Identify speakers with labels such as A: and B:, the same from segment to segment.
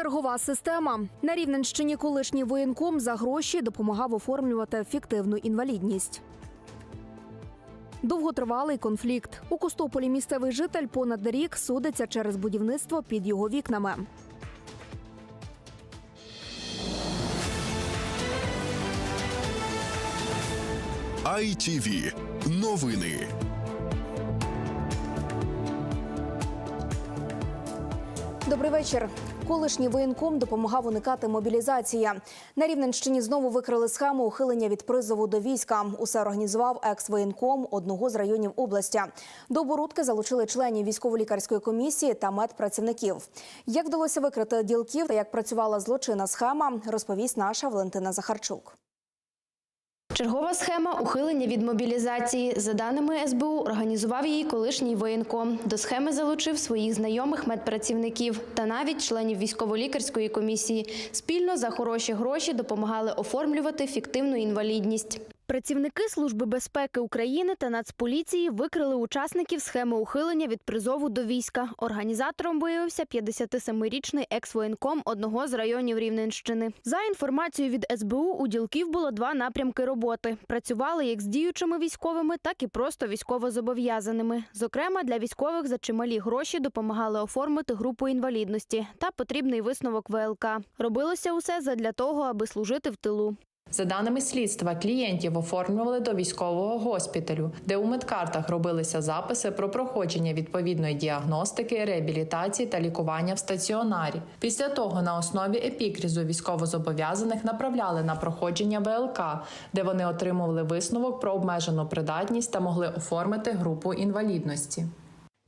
A: Чергова система на Рівненщині колишній воєнком за гроші допомагав оформлювати фіктивну інвалідність. Довготривалий конфлікт. У Костополі місцевий житель понад рік судиться через будівництво під його вікнами.
B: ITV. Новини.
A: Добрий вечір. Колишній воєнком допомагав уникати мобілізації. На Рівненщині знову викрили схему ухилення від призову до війська. Усе організував екс-воєнком одного з районів області. До оборудки залучили членів військово-лікарської комісії та медпрацівників. Як вдалося викрити ділків та як працювала злочинна схема, розповість наша Валентина Захарчук.
C: Чергова схема ухилення від мобілізації. За даними СБУ, організував її колишній воєнком. До схеми залучив своїх знайомих медпрацівників та навіть членів військово-лікарської комісії. Спільно за хороші гроші допомагали оформлювати фіктивну інвалідність. Працівники Служби безпеки України та Нацполіції викрили учасників схеми ухилення від призову до війська. Організатором виявився 57-річний екс-воєнком одного з районів Рівненщини. За інформацією від СБУ, у ділків було два напрямки роботи. Працювали як з діючими військовими, так і просто військовозобов'язаними. Зокрема, для військових за чималі гроші допомагали оформити групу інвалідності та потрібний висновок ВЛК. Робилося усе задля того, аби служити в тилу.
D: За даними слідства, клієнтів оформлювали до військового госпіталю, де у медкартах робилися записи про проходження відповідної діагностики, реабілітації та лікування в стаціонарі. Після того на основі епікрізу військовозобов'язаних направляли на проходження ВЛК, де вони отримували висновок про обмежену придатність та могли оформити групу інвалідності.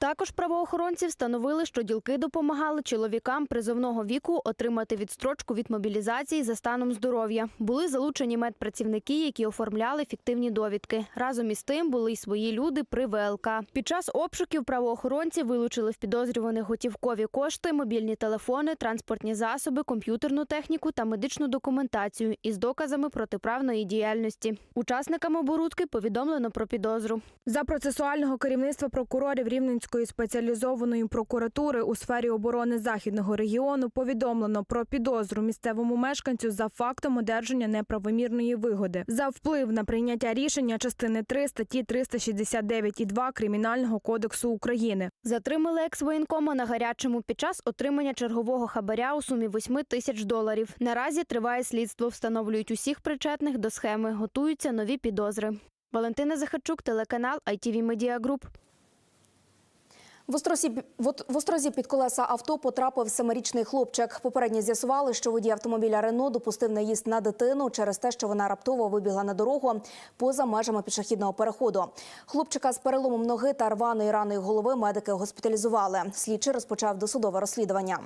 C: Також правоохоронці встановили, що ділки допомагали чоловікам призовного віку отримати відстрочку від мобілізації за станом здоров'я. Були залучені медпрацівники, які оформляли фіктивні довідки. Разом із тим були й свої люди при ВЛК. Під час обшуків правоохоронці вилучили в підозрюваних готівкові кошти, мобільні телефони, транспортні засоби, комп'ютерну техніку та медичну документацію із доказами протиправної діяльності. Учасникам оборудки повідомлено про підозру.
E: За процесуального керівництва прокурорів Рівненської спеціалізованої прокуратури у сфері оборони західного регіону повідомлено про підозру місцевому мешканцю за фактом одержання неправомірної вигоди за вплив на прийняття рішення частини 3 статті 369.2 Кримінального кодексу України.
C: Затримали екс-воєнкома на гарячому під час отримання чергового хабаря у сумі 8 тисяч доларів. Наразі триває слідство. Встановлюють усіх причетних до схеми. Готуються нові підозри. Валентина Захарчук, телеканал ITV Media Group.
A: В Острозі, в Острозі під колеса авто потрапив семирічний хлопчик. Попередньо з'ясували, що водій автомобіля Рено допустив наїзд на дитину через те, що вона раптово вибігла на дорогу поза межами пішохідного переходу. Хлопчика з переломом ноги та рваної раною голови медики госпіталізували. Слідчий розпочав досудове розслідування.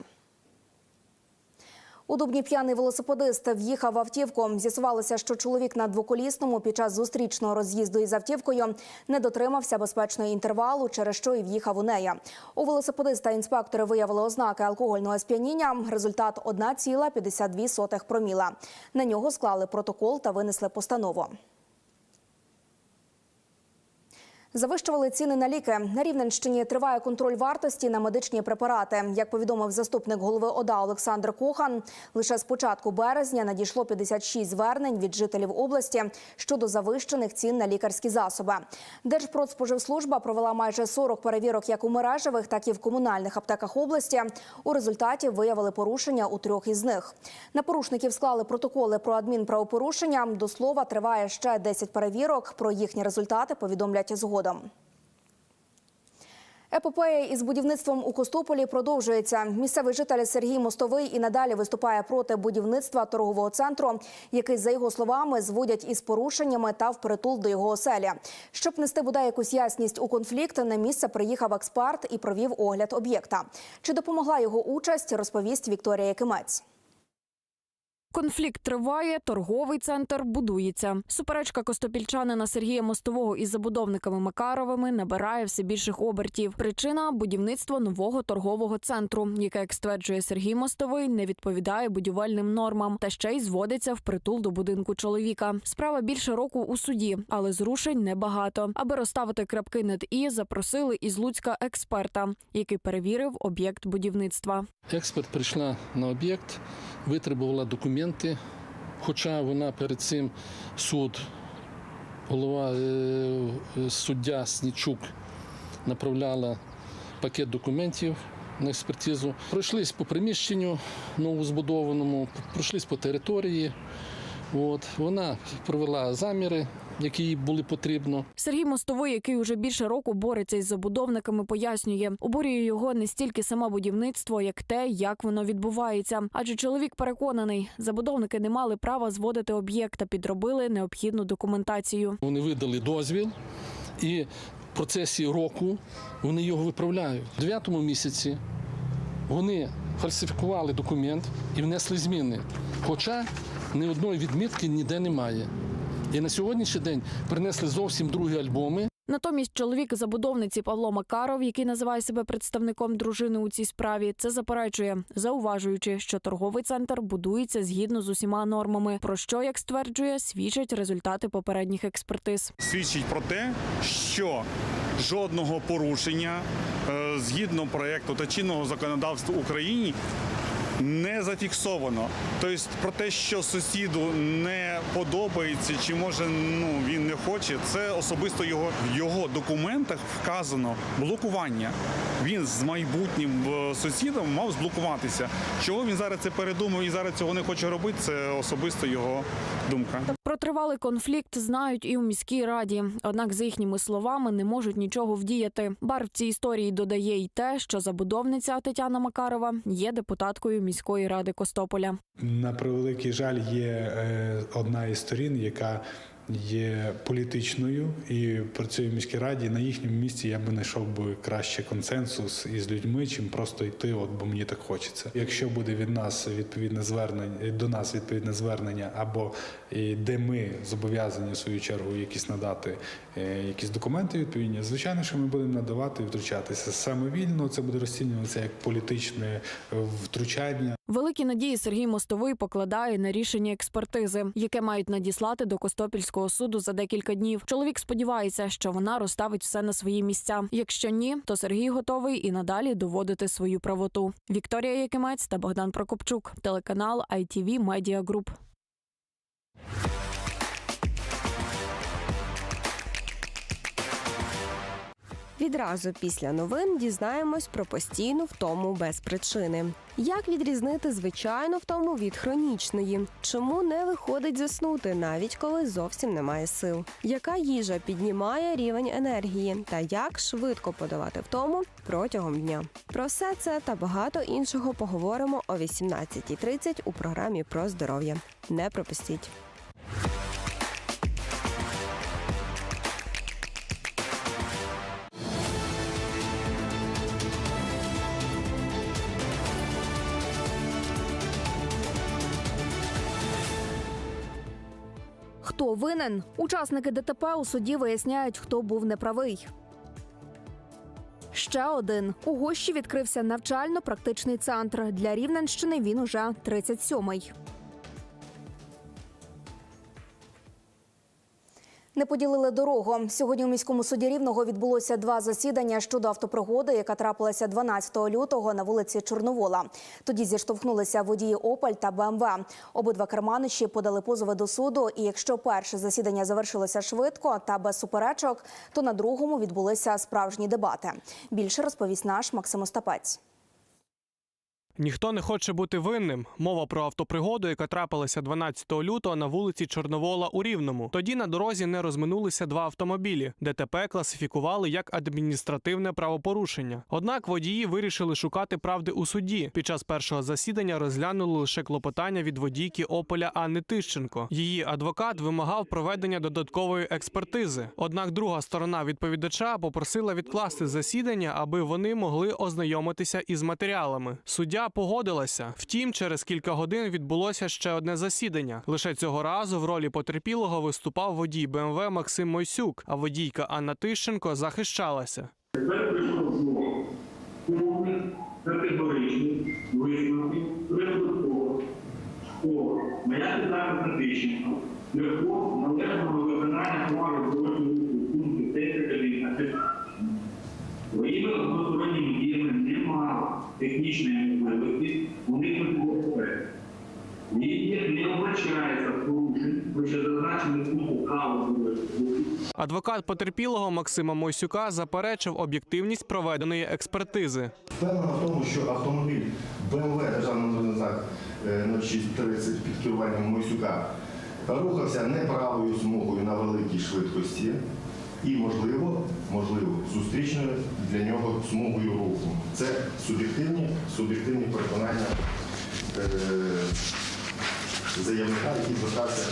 A: У Дубні п'яний велосипедист в'їхав в автівку. З'ясувалося, що чоловік на двоколісному під час зустрічного роз'їзду із автівкою не дотримався безпечного інтервалу, через що і в'їхав у неї. У велосипедиста інспектори виявили ознаки алкогольного сп'яніння. Результат 1,52 проміла. На нього склали протокол та винесли постанову. Завищували ціни на ліки. На Рівненщині триває контроль вартості на медичні препарати. Як повідомив заступник голови ОДА Олександр Кохан, лише з початку березня надійшло 56 звернень від жителів області щодо завищених цін на лікарські засоби. Держпродспоживслужба провела майже 40 перевірок як у мережевих, так і в комунальних аптеках області. У результаті виявили порушення у трьох із них. На порушників склали протоколи про адмінправопорушення. До слова, триває ще 10 перевірок. Про їхні результати повідомлять згодом. Епопея із будівництвом у Костополі продовжується. Місцевий житель Сергій Мостовий і надалі виступає проти будівництва торгового центру, який, за його словами, зводять із порушеннями та впритул до його оселі. Щоб нести бодай якусь ясність у конфлікт, на місце приїхав експерт і провів огляд об'єкта. Чи допомогла його участь, розповість Вікторія Якимець.
E: Конфлікт триває, торговий центр будується. Суперечка костопільчанина Сергія Мостового із забудовниками Макаровими набирає все більших обертів. Причина будівництво нового торгового центру, яке, як стверджує Сергій Мостовий, не відповідає будівельним нормам та ще й зводиться в притул до будинку чоловіка. Справа більше року у суді, але зрушень небагато. Аби розставити крапки над і, запросили із Луцька експерта, який перевірив об'єкт будівництва.
B: Експерт прийшла на об'єкт, витребувала документи, хоча вона перед цим суд, голова е, суддя Снічук направляла пакет документів на експертизу. Пройшлись по приміщенню новозбудованому, пройшлись по території. От, вона провела заміри, які їй були потрібно.
E: Сергій Мостовий, який уже більше року бореться із забудовниками, пояснює, обурює його не стільки саме будівництво, як те, як воно відбувається. Адже чоловік переконаний, забудовники не мали права зводити об'єкт та підробили необхідну документацію.
B: Вони видали дозвіл, і в процесі року вони його виправляють. У 9 місяці вони фальсифікували документ і внесли зміни. Хоча ні одної відмітки ніде немає. І на сьогоднішній день принесли зовсім другі альбоми.
E: Натомість чоловік забудовниці Павло Макаров, який називає себе представником дружини у цій справі, це заперечує, зауважуючи, що торговий центр будується згідно з усіма нормами. Про що, як стверджує, свідчать результати попередніх експертиз.
F: свідчить про те, що жодного порушення е, згідно проекту та чинного законодавства в Україні не зафіксовано. Тобто про те, що сусіду не подобається, чи може ну він не хоче, це особисто його в його документах вказано блокування. Він з майбутнім е, сусідом мав зблокуватися. Чого він зараз це передумав і зараз цього не хоче робити, це особисто його думка.
E: Про тривалий конфлікт знають і у міській раді. Однак, за їхніми словами, не можуть нічого вдіяти. Бар в цій історії додає й те, що забудовниця Тетяна Макарова є депутаткою міської ради Костополя.
G: На превеликий жаль, є е, одна із сторін, яка є політичною і працює в міській раді. На їхньому місці я би знайшов би краще консенсус із людьми, чим просто йти, от бо мені так хочеться. Якщо буде від нас відповідне звернення до нас відповідне звернення, або е, де ми зобов'язані в свою чергу якісь надати е, якісь документи відповідні, звичайно, що ми будемо надавати і втручатися самовільно. Це буде розцінюватися як політичне е, втручання.
E: Великі надії Сергій Мостовий покладає на рішення експертизи, яке мають надіслати до Костопільського суду за декілька днів. Чоловік сподівається, що вона розставить все на свої місця. Якщо ні, то Сергій готовий і надалі доводити свою правоту. Вікторія Якимець та Богдан Прокопчук, телеканал ITV Media Group.
H: Відразу після новин дізнаємось про постійну втому без причини. Як відрізнити звичайну втому від хронічної? Чому не виходить заснути, навіть коли зовсім немає сил? Яка їжа піднімає рівень енергії? Та як швидко подавати втому протягом дня? Про все це та багато іншого поговоримо о 18.30 у програмі про здоров'я. Не пропустіть.
A: Хто винен? Учасники ДТП у суді виясняють, хто був неправий. Ще один у гощі відкрився навчально-практичний центр для Рівненщини. Він уже 37-й. Не поділили дорогу. Сьогодні у міському суді рівного відбулося два засідання щодо автопригоди, яка трапилася 12 лютого на вулиці Чорновола. Тоді зіштовхнулися водії Опель та БМВ. Обидва керманичі подали позови до суду. І якщо перше засідання завершилося швидко та без суперечок, то на другому відбулися справжні дебати. Більше розповість наш Максим Остапець.
I: Ніхто не хоче бути винним. Мова про автопригоду, яка трапилася 12 лютого на вулиці Чорновола у Рівному. Тоді на дорозі не розминулися два автомобілі. ДТП класифікували як адміністративне правопорушення. Однак водії вирішили шукати правди у суді. Під час першого засідання розглянули лише клопотання від водійки Ополя Анни Тищенко. Її адвокат вимагав проведення додаткової експертизи. Однак друга сторона відповідача попросила відкласти засідання, аби вони могли ознайомитися із матеріалами. Суддя погодилася. Втім, через кілька годин відбулося ще одне засідання. Лише цього разу в ролі потерпілого виступав водій БМВ Максим Мойсюк, а водійка Анна Тищенко захищалася.
J: Тепер прийшов знову повний що моя підзахисна тисяча шляхом
I: Адвокат потерпілого Максима Мойсюка заперечив об'єктивність проведеної експертизи.
K: Впевнена в тому, що автомобіль БМВ номерний знак е, 0630 під керуванням Мойсюка рухався не правою смугою на великій швидкості і, можливо, можливо, зустрічною для нього смугою руху. Це суб'єктивні, суб'єктивні переконання е, заявника, який звертався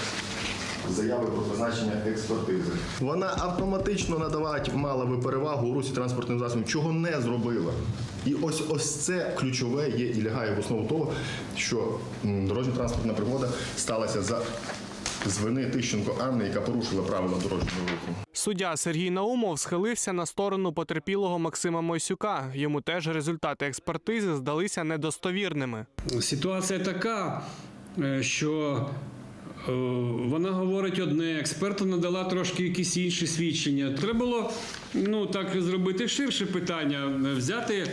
K: заяви про призначення експертизи. Вона автоматично надавати мала би перевагу у русі транспортним засобом, чого не зробила. І ось ось це ключове є і лягає в основу того, що м, дорожньо-транспортна пригода сталася за з вини Тищенко Анни, яка порушила правила дорожнього руху.
I: Суддя Сергій Наумов схилився на сторону потерпілого Максима Мойсюка. Йому теж результати експертизи здалися недостовірними.
L: Ситуація така, е, що вона говорить одне, експерта надала трошки якісь інші свідчення. Треба було ну, так зробити ширше питання, взяти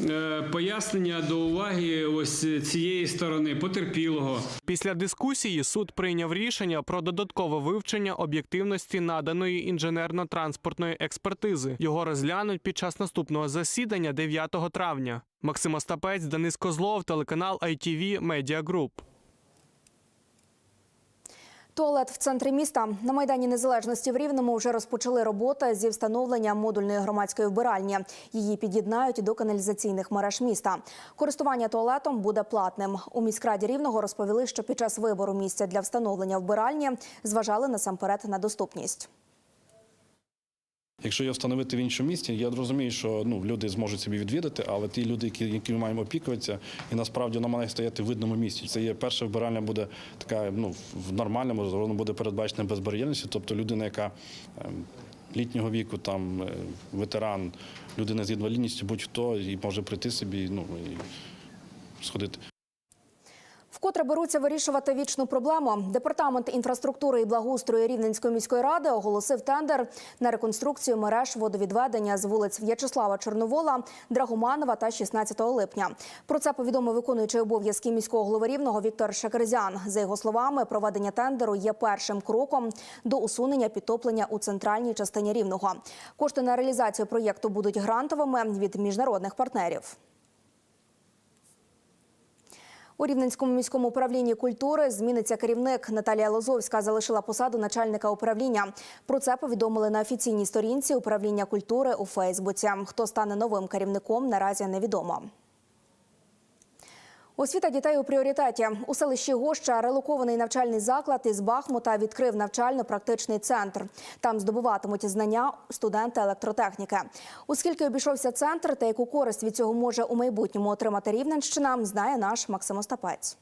L: е, пояснення до уваги ось цієї сторони, потерпілого.
I: Після дискусії суд прийняв рішення про додаткове вивчення об'єктивності наданої інженерно-транспортної експертизи. Його розглянуть під час наступного засідання 9 травня. Максим Остапець, Денис Козлов, телеканал ITV Media Group.
A: Туалет в центрі міста на майдані Незалежності в Рівному вже розпочали роботи зі встановлення модульної громадської вбиральні. Її під'єднають до каналізаційних мереж міста. Користування туалетом буде платним. У міськраді Рівного розповіли, що під час вибору місця для встановлення вбиральні зважали насамперед на доступність.
M: Якщо його встановити в іншому місті, я розумію, що ну люди зможуть собі відвідати, але ті люди, які, які ми маємо опікуватися, і насправді вона має стояти в видному місці. Це є перша вбиральня буде така, ну в нормальному воно буде передбачена безбар'єрністю, тобто людина, яка ем, літнього віку, там е, ветеран, людина з інвалідністю, будь-хто і може прийти собі, ну і сходити.
A: Вкотре беруться вирішувати вічну проблему. Департамент інфраструктури і благоустрою Рівненської міської ради оголосив тендер на реконструкцію мереж водовідведення з вулиць В'ячеслава Чорновола, Драгоманова та 16 липня. Про це повідомив виконуючий обов'язки міського голови Рівного Віктор Шакерзян. За його словами, проведення тендеру є першим кроком до усунення підтоплення у центральній частині Рівного. Кошти на реалізацію проєкту будуть грантовими від міжнародних партнерів. У Рівненському міському управлінні культури зміниться керівник. Наталія Лозовська залишила посаду начальника управління. Про це повідомили на офіційній сторінці управління культури у Фейсбуці. Хто стане новим керівником, наразі невідомо. Освіта дітей у пріоритеті у селищі Гоща релокований навчальний заклад із Бахмута відкрив навчально-практичний центр. Там здобуватимуть знання студенти електротехніки. Оскільки обійшовся центр та яку користь від цього може у майбутньому отримати Рівненщина, знає наш Максим Остапець.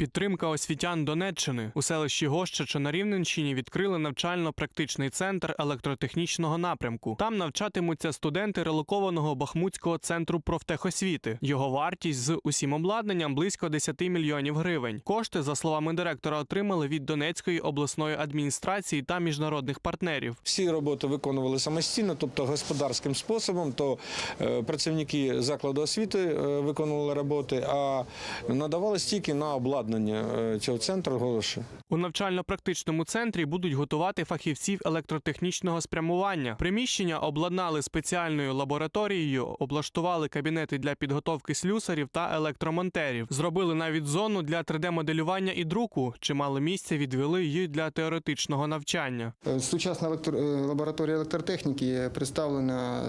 I: Підтримка освітян Донеччини у селищі Гоща, що на Рівненщині відкрили навчально-практичний центр електротехнічного напрямку. Там навчатимуться студенти релокованого Бахмутського центру профтехосвіти. Його вартість з усім обладнанням близько 10 мільйонів гривень. Кошти, за словами директора, отримали від Донецької обласної адміністрації та міжнародних партнерів.
N: Всі роботи виконували самостійно, тобто господарським способом. То е, працівники закладу освіти е, виконували роботи, а надавалось тільки на обладнання е, цього центру Голоші.
I: У навчально-практичному центрі будуть готувати фахівців електротехнічного спрямування. Приміщення обладнали спеціальною лабораторією, облаштували кабінети для підготовки слюсарів та електромонтерів. Зробили навіть зону для 3D-моделювання і друку. Чимало місця відвели її для теоретичного навчання.
O: Е, Сучасна електро- е, лабораторія електротехніки представлена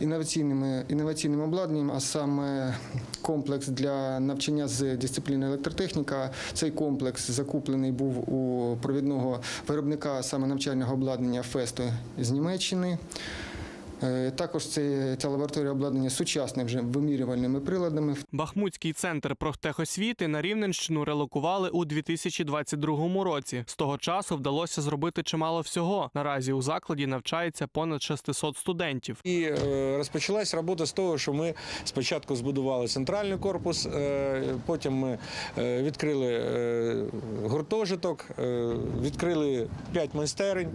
O: інноваційними інноваційним обладнанням, а саме комплекс для навчання з дисципліни електротехніка. Цей комплекс закуплений був у провідного виробника саме навчального обладнання Фесту з Німеччини. Е, Також це, ця лабораторія обладнання сучасними вже вимірювальними приладами.
I: Бахмутський центр профтехосвіти на Рівненщину релокували у 2022 році. З того часу вдалося зробити чимало всього. Наразі у закладі навчається понад 600 студентів.
N: І е, розпочалась робота з того, що ми спочатку збудували центральний корпус, е, потім ми відкрили е, гуртожиток, е, відкрили п'ять майстерень.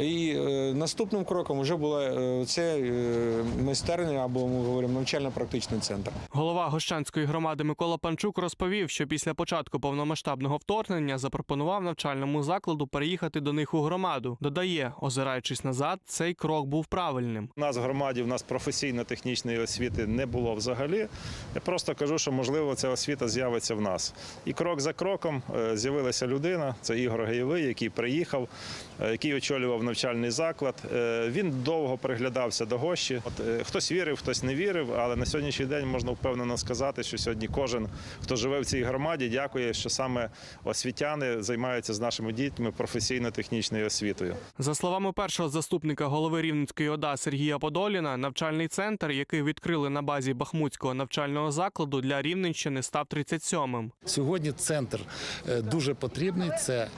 N: І е, наступним кроком вже була е, це е, майстерня або ми говоримо навчально-практичний центр.
I: Голова Гощанської громади Микола Панчук розповів, що після початку повномасштабного вторгнення запропонував навчальному закладу переїхати до них у громаду. Додає, озираючись назад, цей крок був правильним.
P: У нас в громаді в нас професійно-технічної освіти не було взагалі. Я просто кажу, що можливо ця освіта з'явиться в нас. І крок за кроком е, з'явилася людина. Це Ігор Гаєвий, який приїхав, е, який очолював навчальний заклад. Він довго приглядався до гощі. От е, хтось вірив, хтось не вірив. Але на сьогоднішній день можна впевнено сказати, що сьогодні кожен, хто живе в цій громаді, дякує, що саме освітяни займаються з нашими дітьми професійно-технічною освітою.
I: За словами першого заступника голови Рівненської ОДА Сергія Подоліна, навчальний центр, який відкрили на базі Бахмутського навчального закладу для Рівненщини, став 37-м.
Q: Сьогодні центр е, дуже потрібний. Це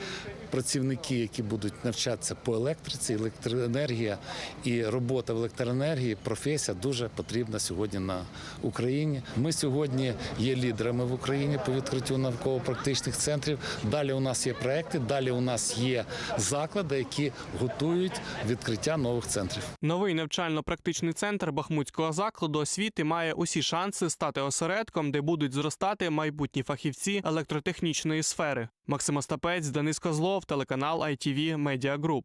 Q: працівники, які будуть навчатися по електриці, електроенергія і робота в електроенергії. Професія дуже потрібна сьогодні на Україні. Ми сьогодні є лідерами в Україні по відкриттю науково-практичних центрів. Далі у нас є проекти, далі у нас є заклади, які готують відкриття нових центрів.
I: Новий навчально-практичний центр Бахмутського закладу освіти має усі шанси стати осередком, де будуть зростати майбутні фахівці електротехнічної сфери. Максим Остапець, Денис Козлов, телеканал ITV Media Group.